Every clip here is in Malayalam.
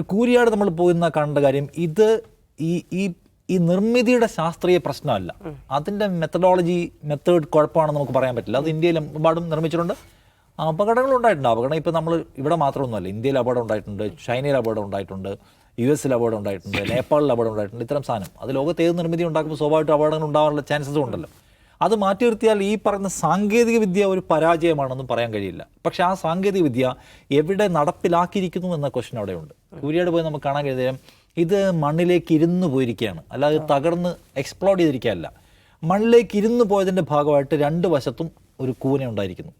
കൂരിയാട് നമ്മൾ പോകുന്ന കണ്ട കാര്യം ഇത് ഈ ഈ ഈ നിർമ്മിതിയുടെ ശാസ്ത്രീയ പ്രശ്നമല്ല. അതിന്റെ മെത്തഡോളജി മെത്തേഡ് കുഴപ്പമാണെന്ന് നമുക്ക് പറയാൻ പറ്റില്ല. അത് ഇന്ത്യയിൽ എമ്പാടും നിർമ്മിച്ചിട്ടുണ്ട്. അപകടങ്ങൾ ഉണ്ടായിട്ടുണ്ട്. അപകടം ഇപ്പോൾ നമ്മൾ ഇവിടെ മാത്രമൊന്നുമല്ല. ഇന്ത്യയിൽ അപകടം ഉണ്ടായിട്ടുണ്ട് ചൈനയിൽ അപകടം ഉണ്ടായിട്ടുണ്ട് യു എസിൽ അപകടം ഉണ്ടായിട്ടുണ്ട് നേപ്പാളിൽ അപകടം ഉണ്ടായിട്ടുണ്ട് ഇത്തരം സാധനം. അത് ലോകത്ത് ഏത് നിർമ്മിതി ഉണ്ടാക്കുമ്പോൾ സ്വാഭാവികമായിട്ട് അപകടങ്ങൾ ഉണ്ടാകാനുള്ള ചാൻസസ് ഉണ്ടല്ലോ. അത് മാറ്റി നിർത്തിയാൽ ഈ പറയുന്ന സാങ്കേതിക വിദ്യ ഒരു പരാജയമാണെന്നും പറയാൻ കഴിയില്ല. പക്ഷേ ആ സാങ്കേതിക വിദ്യ എവിടെ നടപ്പിലാക്കിയിരിക്കുന്നു എന്ന ക്വസ്റ്റൻ അവിടെയുണ്ട് സൂര്യയുടെ പോയി നമുക്ക് കാണാൻ കഴിയുന്ന ഇത് മണ്ണിലേക്ക് ഇരുന്ന് പോയിരിക്കുകയാണ്. അല്ലാതെ തകർന്ന് എക്സ്പ്ലോഡ് ചെയ്തിരിക്കുകയല്ല. മണ്ണിലേക്ക് ഇരുന്ന് പോയതിന്റെ ഭാഗമായിട്ട് രണ്ട് വശത്തും ഒരു കൂന ഉണ്ടായിരിക്കുന്നു.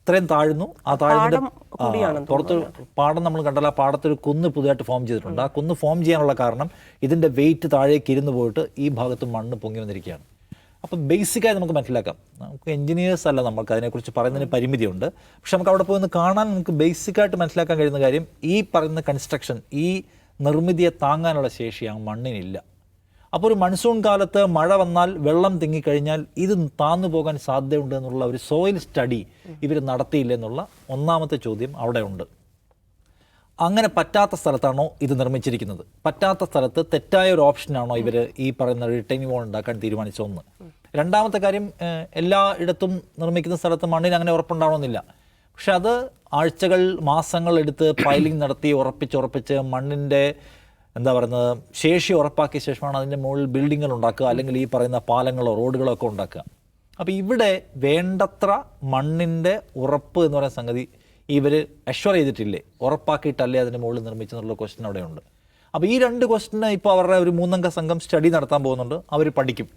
ഇത്രയും താഴ്ന്നു. ആ താഴ്ന്നിട്ട് പുറത്ത് പാടം നമ്മൾ കണ്ടാൽ ആ പാടത്തൊരു കുന്ന് പുതിയതായിട്ട് ഫോം ചെയ്തിട്ടുണ്ട്. ആ കുന്ന് ഫോം ചെയ്യാനുള്ള കാരണം ഇതിന്റെ വെയിറ്റ് താഴേക്ക് ഇരുന്ന് പോയിട്ട് ഈ ഭാഗത്ത് മണ്ണ് പൊങ്ങി വന്നിരിക്കുകയാണ്. അപ്പം ബേസിക്കായി നമുക്ക് മനസ്സിലാക്കാം. നമുക്ക് എഞ്ചിനീയേഴ്സ് അല്ല നമുക്ക് അതിനെക്കുറിച്ച് പറയുന്നതിന് പരിമിതിയുണ്ട്. പക്ഷെ നമുക്ക് അവിടെ പോയി ഒന്ന് കാണാൻ നമുക്ക് ബേസിക്കായിട്ട് മനസ്സിലാക്കാൻ കഴിയുന്ന കാര്യം ഈ പറയുന്ന കൺസ്ട്രക്ഷൻ ഈ നിർമ്മിതിയെ താങ്ങാനുള്ള ശേഷി ആ മണ്ണിനില്ല. അപ്പോൾ ഒരു മൺസൂൺ കാലത്ത് മഴ വന്നാൽ വെള്ളം തിങ്ങിക്കഴിഞ്ഞാൽ ഇത് താന്നു പോകാൻ സാധ്യതയുണ്ട് എന്നുള്ള ഒരു സോയിൽ സ്റ്റഡി ഇവർ നടത്തിയില്ല എന്നുള്ള ഒന്നാമത്തെ ചോദ്യം അവിടെ ഉണ്ട് അങ്ങനെ പറ്റാത്ത സ്ഥലത്താണോ ഇത് നിർമ്മിച്ചിരിക്കുന്നത്? പറ്റാത്ത സ്ഥലത്ത് തെറ്റായ ഒരു ഓപ്ഷനാണോ ഇവർ ഈ പറയുന്ന റിട്ടേണിംഗ് വോൾ ഉണ്ടാക്കാൻ തീരുമാനിച്ചതെന്ന്? രണ്ടാമത്തെ കാര്യം എല്ലാ ഇടത്തും നിർമ്മിക്കുന്ന സ്ഥലത്ത് മണ്ണിന് അങ്ങനെ ഉറപ്പുണ്ടാവണമെന്നില്ല. പക്ഷെ അത് ആഴ്ചകൾ മാസങ്ങൾ എടുത്ത് പൈലിംഗ് നടത്തി ഉറപ്പിച്ച് ഉറപ്പിച്ച് മണ്ണിന്റെ എന്താ പറയുന്നത് ശേഷി ഉറപ്പാക്കിയ ശേഷമാണ് അതിന്റെ മുകളിൽ ബിൽഡിങ്ങുകൾ ഉണ്ടാക്കുക അല്ലെങ്കിൽ ഈ പറയുന്ന പാലങ്ങളോ റോഡുകളോ ഒക്കെ ഉണ്ടാക്കുക. അപ്പോൾ ഇവിടെ വേണ്ടത്ര മണ്ണിന്റെ ഉറപ്പ് എന്ന് പറയുന്ന സംഗതി ഇവർ അഷ്വർ ചെയ്തിട്ടില്ലേ? ഉറപ്പാക്കിയിട്ടല്ലേ അതിന് മുകളിൽ നിർമ്മിച്ചെന്നുള്ള ക്വസ്റ്റ്യൻ അവിടെയുണ്ട്. അപ്പോൾ ഈ രണ്ട് ക്വസ്റ്റിന് ഇപ്പോൾ അവരുടെ ഒരു മൂന്നംഗ സംഘം സ്റ്റഡി നടത്താൻ പോകുന്നുണ്ട്. അവർ പഠിക്കും.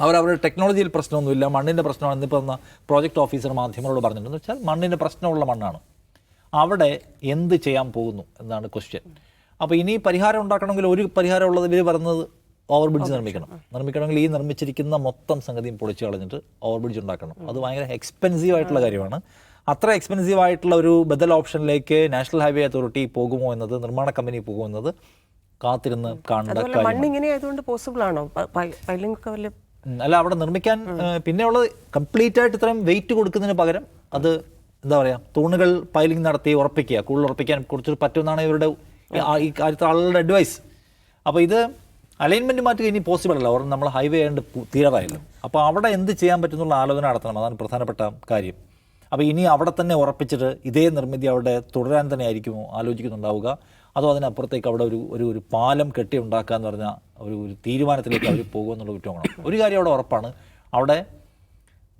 അവർ അവരുടെ ടെക്നോളജിയിൽ പ്രശ്നമൊന്നുമില്ല. മണ്ണിന്റെ പ്രശ്നമാണ്. ഇന്നിപ്പോൾ വന്ന പ്രോജക്റ്റ് ഓഫീസർ മാധ്യമങ്ങളോട് പറഞ്ഞിട്ടുണ്ടെന്ന് വെച്ചാൽ മണ്ണിന്റെ പ്രശ്നമുള്ള മണ്ണാണ്. അവിടെ എന്ത് ചെയ്യാൻ പോകുന്നു എന്നാണ് ക്വസ്റ്റ്യൻ അപ്പോൾ ഇനി പരിഹാരം ഉണ്ടാക്കണമെങ്കിൽ ഒരു പരിഹാരം ഉള്ളത് ഇവർ പറഞ്ഞത് ഓവർ ബ്രിഡ്ജ് നിർമ്മിക്കണം. നിർമ്മിക്കണമെങ്കിൽ ഈ നിർമ്മിച്ചിരിക്കുന്ന മൊത്തം സംഗതിയും പൊളിച്ച് കളഞ്ഞിട്ട് ഓവർ ബ്രിഡ്ജ് ഉണ്ടാക്കണം. അത് ഭയങ്കര എക്സ്പെൻസീവ് ആയിട്ടുള്ള കാര്യമാണ്. അത്ര എക്സ്പെൻസീവ് ആയിട്ടുള്ള ഒരു ബദൽ ഓപ്ഷനിലേക്ക് നാഷണൽ ഹൈവേ അതോറിറ്റി പോകുമോ എന്നത് നിർമ്മാണ കമ്പനി പോകുമോ എന്നത് കാത്തിരുന്ന് കാണേണ്ട അതുപോലെ കാര്യം മണ്ണ് ഇങ്ങനെ ആയതുകൊണ്ട് പോസിബിൾ ആണോ? അല്ല അവിടെ നിർമ്മിക്കാൻ പിന്നെ പിന്നെയുള്ളത് കംപ്ലീറ്റ് ആയിട്ട് ഇത്രയും വെയിറ്റ് കൊടുക്കുന്നതിന് പകരം അത് എന്താ പറയുക തൂണുകൾ പൈലിംഗ് നടത്തി ഉറപ്പിക്കുക കൂടുതൽ ഉറപ്പിക്കാൻ കുറച്ചൊരു പറ്റുമെന്നാണ് ഇവരുടെ ഈ- കാര്യത്തിൽ ആളുടെ അഡ്വൈസ് അപ്പോൾ ഇത് അലൈൻമെന്റ് മാറ്റി ഇനി പോസിബിൾ അല്ല. ഓർമ്മ നമ്മൾ ഹൈവേ ആയതുകൊണ്ട് പു- തീരാറായല്ലോ. അപ്പോൾ അവിടെ എന്ത് ചെയ്യാൻ പറ്റുന്നുള്ള ആലോചന നടത്തണം. അതാണ് പ്രധാനപ്പെട്ട കാര്യം. അപ്പോൾ ഇനി അവിടെ തന്നെ ഉറപ്പിച്ചിട്ട് ഇതേ നിർമ്മിതി അവിടെ തുടരാൻ തന്നെ ആയിരിക്കുമോ ആലോചിക്കുന്നുണ്ടാവുക? അതോ അതിനപ്പുറത്തേക്ക് അവിടെ ഒരു ഒരു ഒരു പാലം കെട്ടി ഉണ്ടാക്കുക എന്ന് പറഞ്ഞ ഒരു ഒരു തീരുമാനത്തിലേക്ക് അവർ പോകുമെന്നുള്ള കുറ്റമാണ് ഒരു കാര്യം അവിടെ ഉറപ്പാണ്. അവിടെ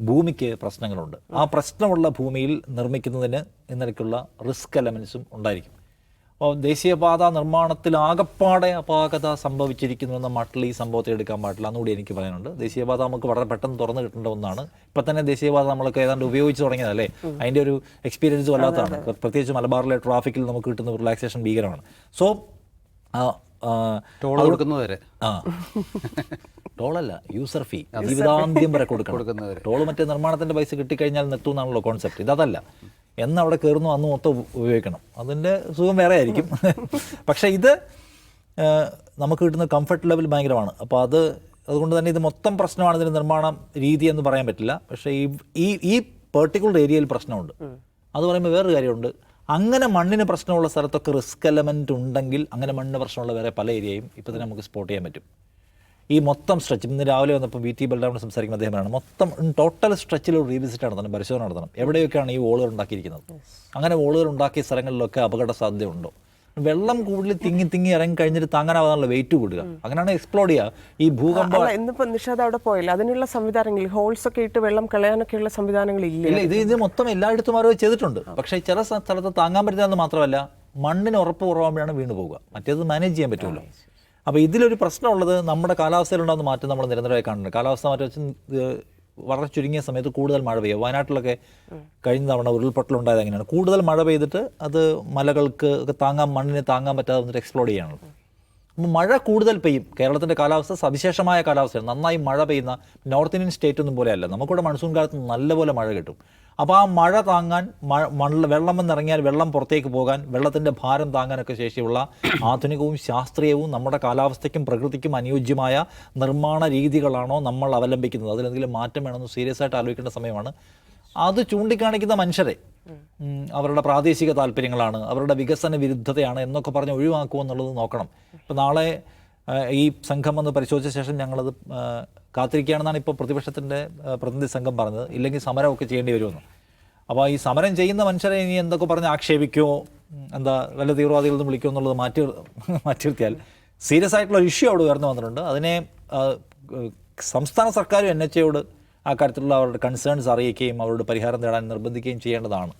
ഭൂമിക്ക് പ്രശ്നങ്ങളുണ്ട്. ആ പ്രശ്നമുള്ള ഭൂമിയിൽ നിർമ്മിക്കുന്നതിന് ഇന്നലേക്കുള്ള റിസ്ക് എലമെൻസും ഉണ്ടായിരിക്കും. ദേശീയപാത നിർമ്മാണത്തിൽ ആകപ്പാടെ അപാകത സംഭവിച്ചിരിക്കുന്നു എന്ന മട്ടിൽ ഈ സംഭവത്തെ എടുക്കാൻ പാടില്ല. എന്നുകൂടി എനിക്ക് പറയാനുണ്ട്. ദേശീയപാത നമുക്ക് വളരെ പെട്ടെന്ന് തുറന്നു കിട്ടേണ്ട ഒന്നാണ്. ഇപ്പം തന്നെ ദേശീയപാത നമ്മളൊക്കെ ഏതാണ്ട് ഉപയോഗിച്ച് തുടങ്ങിയതല്ലേ? അതിന്റെ ഒരു എക്സ്പീരിയൻസ് വല്ലാത്തതാണ് പ്രത്യേകിച്ച് മലബാറിലെ ട്രാഫിക്കിൽ നമുക്ക് കിട്ടുന്ന റിലാക്സേഷൻ ഭീകരമാണ്. സോ ടോൾ കൊടുക്കുന്നവരെ. ആ. ടോളല്ല യൂസർ ഫീ ജീവിതാന്ത്യം വരെ കൊടുക്കണം. ടോൾ മറ്റേ നിർമ്മാണത്തിന്റെ പൈസ കിട്ടിക്കഴിഞ്ഞാൽ നിർത്തുമെന്നാണല്ലോ കോൺസെപ്റ്റ് ഇതല്ല എന്ന് അവിടെ കയറുന്നു അന്ന് മൊത്തം ഉപയോഗിക്കണം. അതിന്റെ സുഖം വേറെ ആയിരിക്കും. പക്ഷേ ഇത് നമുക്ക് കിട്ടുന്ന കംഫർട്ട് ലെവൽ ഭയങ്കരമാണ്. അപ്പോൾ അത് അതുകൊണ്ട് തന്നെ ഇത് മൊത്തം പ്രശ്നമാണ്. ഇതിന്റെ നിർമ്മാണ രീതി എന്ന് പറയാൻ പറ്റില്ല. പക്ഷേ ഈ ഈ ഈ പെർട്ടിക്കുലർ ഏരിയയിൽ പ്രശ്നമുണ്ട്. അത് പറയുമ്പോൾ വേറൊരു കാര്യമുണ്ട്. അങ്ങനെ മണ്ണിന് പ്രശ്നമുള്ള സ്ഥലത്തൊക്കെ റിസ്ക് എലമെന്റ് ഉണ്ടെങ്കിൽ അങ്ങനെ മണ്ണിന് പ്രശ്നമുള്ള വേറെ പല ഏരിയയും ഇപ്പോൾ തന്നെ നമുക്ക് സ്പോട്ട് ചെയ്യാൻ പറ്റും. ഈ മൊത്തം സ്ട്രെച്ച് ഇന്ന് രാവിലെ വന്നപ്പോൾ വി ടി ബൽറാമിന് സംസാരിക്കുന്ന അദ്ദേഹമാണ്. മൊത്തം ടോട്ടൽ സ്ട്രെച്ചിൽ ഒരു റീവിസിറ്റ് നടത്തണം പരിശോധന നടത്തണം. എവിടെയൊക്കെയാണ് ഈ വോളുകൾ ഉണ്ടാക്കിയിരിക്കുന്നത്? അങ്ങനെ വോളുകൾ ഉണ്ടാക്കിയ സ്ഥലങ്ങളിലൊക്കെ അപകട സാധ്യത ഉണ്ടോ വെള്ളം കൂടുതൽ തിങ്ങി തിങ്ങി ഇറങ്ങി കഴിഞ്ഞിട്ട് താങ്ങാനാവാനുള്ള വെയിറ്റ് കൂടുക. അങ്ങനെയാണ് എക്സ്പ്ലോഡ് ചെയ്യുക. ഈ ഭൂകമ്പം ഇന്നിപ്പോ നിഷാദ് അവിടെ പോയില്ല. അതിനുള്ള സംവിധാനങ്ങൾ ഹോൾസ് ഒക്കെ ഇട്ട് വെള്ളം കളയാനൊക്കെയുള്ള സംവിധാനങ്ങൾ ഇല്ല. ഇത് ഇത് മൊത്തം എല്ലായിടത്തും ആരോ ചെയ്തിട്ടുണ്ട്. പക്ഷേ ചില സ്ഥ- സ്ഥലത്ത് താങ്ങാൻ പറ്റുന്നതെന്ന് മാത്രമല്ല മണ്ണിന് ഉറപ്പ് കുറവാകുമ്പോഴാണ് വീണ് പോവുക. മറ്റേത് മാനേജ് ചെയ്യാൻ പറ്റുമല്ലോ. അപ്പോൾ ഇതിലൊരു പ്രശ്നമുള്ളത് നമ്മുടെ കാലാവസ്ഥയിലുണ്ടാകുന്ന മാറ്റം നമ്മൾ നിരന്തരമായി കാണുന്നുണ്ട്. കാലാവസ്ഥ മാറ്റം വെച്ച് വളരെ ചുരുങ്ങിയ സമയത്ത് കൂടുതൽ മഴ പെയ്യുക വയനാട്ടിലൊക്കെ കഴിഞ്ഞ തവണ ഉരുൾപൊട്ടലുണ്ടായത് എങ്ങനെയാണ്? കൂടുതൽ മഴ പെയ്തിട്ട് അത് മലകൾക്ക് താങ്ങാൻ മണ്ണിന് താങ്ങാൻ പറ്റാതെ വന്നിട്ട് എക്സ്പ്ലോഡ് ചെയ്യണം അപ്പോൾ മഴ കൂടുതൽ പെയ്യും. കേരളത്തിന്റെ കാലാവസ്ഥ സവിശേഷമായ കാലാവസ്ഥയാണ്. നന്നായി മഴ പെയ്യുന്ന നോർത്ത് ഇന്ത്യൻ സ്റ്റേറ്റ് ഒന്നും പോലെയല്ല. നമുക്കിവിടെ മൺസൂൺ കാലത്ത് നല്ലപോലെ മഴ കിട്ടും. അപ്പോൾ ആ മഴ താങ്ങാൻ മണ്ണ് വെള്ളം വന്നിറങ്ങിയാൽ വെള്ളം പുറത്തേക്ക് പോകാൻ വെള്ളത്തിന്റെ ഭാരം താങ്ങാനൊക്കെ ശേഷിയുള്ള ആധുനികവും ശാസ്ത്രീയവും നമ്മുടെ കാലാവസ്ഥയ്ക്കും പ്രകൃതിക്കും അനുയോജ്യമായ നിർമ്മാണ രീതികളാണോ നമ്മൾ അവലംബിക്കുന്നത്? അതിലെന്തെങ്കിലും മാറ്റം വേണമെന്ന് സീരിയസ് ആയിട്ട് ആലോചിക്കേണ്ട സമയമാണ്. അത് ചൂണ്ടിക്കാണിക്കുന്ന മനുഷ്യരെ അവരുടെ പ്രാദേശിക താല്പര്യങ്ങളാണ് അവരുടെ വികസന വിരുദ്ധതയാണ് എന്നൊക്കെ പറഞ്ഞ് ഒഴിവാക്കുമെന്നുള്ളത് നോക്കണം. ഇപ്പം നാളെ ഈ സംഘം വന്ന് പരിശോധിച്ച ശേഷം ഞങ്ങളത് കാത്തിരിക്കുകയാണെന്നാണ് ഇപ്പോൾ പ്രതിപക്ഷത്തിന്റെ പ്രതിനിധി സംഘം പറഞ്ഞത്. ഇല്ലെങ്കിൽ സമരമൊക്കെ ചെയ്യേണ്ടി വരുമെന്ന്. അപ്പോൾ ഈ സമരം ചെയ്യുന്ന മനുഷ്യരെ ഇനി എന്തൊക്കെ പറഞ്ഞ് ആക്ഷേപിക്കുമോ എന്താ വല്ല തീവ്രവാദികളിൽ നിന്ന് വിളിക്കുമോ എന്നുള്ളത് മാറ്റി മാറ്റി നിർത്തിയാൽ സീരിയസ് ആയിട്ടുള്ള ഇഷ്യൂ അവിടെ ഉയർന്നു വന്നിട്ടുണ്ട്. അതിനെ സംസ്ഥാന സർക്കാരും എൻ എച്ച് എയോട് ആ കാര്യത്തിലുള്ള അവരുടെ കൺസേൺസ് അറിയിക്കുകയും അവരോട് പരിഹാരം തേടാൻ നിർബന്ധിക്കുകയും ചെയ്യേണ്ടതാണ്.